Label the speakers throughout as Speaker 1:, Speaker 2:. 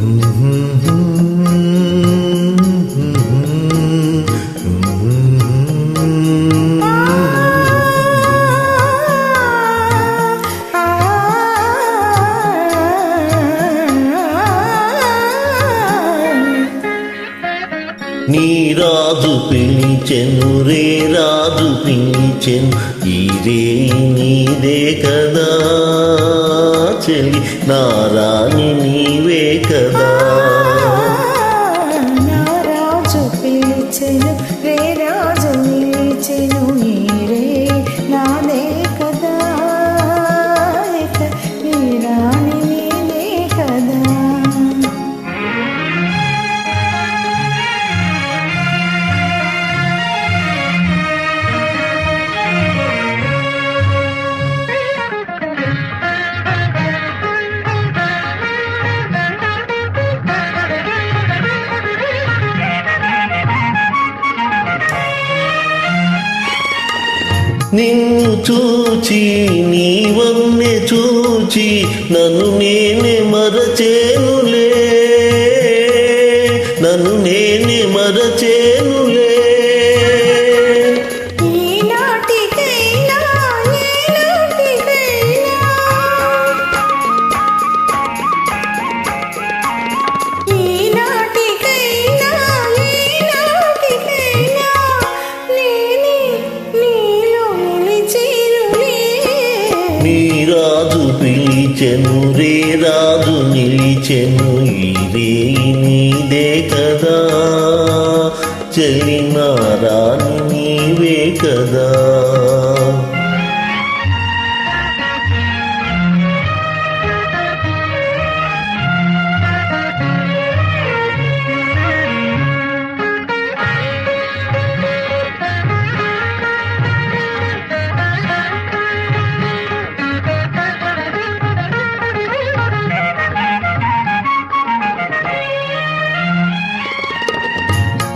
Speaker 1: నీ రాజు పిలిచెను రే రాజు పిలిచెను ఈరే నీదే కదా. చెలి నారాణి నీవే కదా.
Speaker 2: నారాజు పిలిచెను రే రాజు నిలిచెను నీరే
Speaker 1: నిన్ను చూచి నీ వన్నె చూచి నన్ను నేనే మరచేనులే. నన్ను నేనే మరచేనులే. నీ రాజు పిలిచెను రే రాజు నిలిచెను ఈ నీదే కదా. చెల్లిన రాణి నీవే కదా.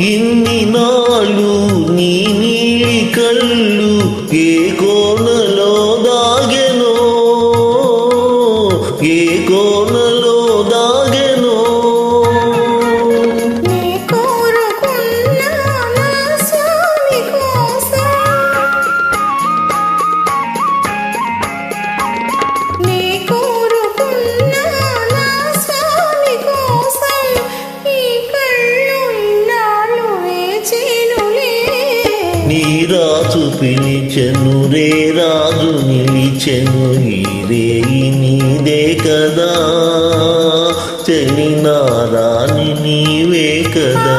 Speaker 1: ఇన్ని నాళ్ళు నీ నీలి కళ్ళు ఏ కోణలో దాగెనో? ఏ కోణలో
Speaker 2: నీ
Speaker 1: రాజు పిలిచెను రే రాజు నిలిచెను ఈ రేయి నీదే కదా. చెలిన రాణి నీవే కదా.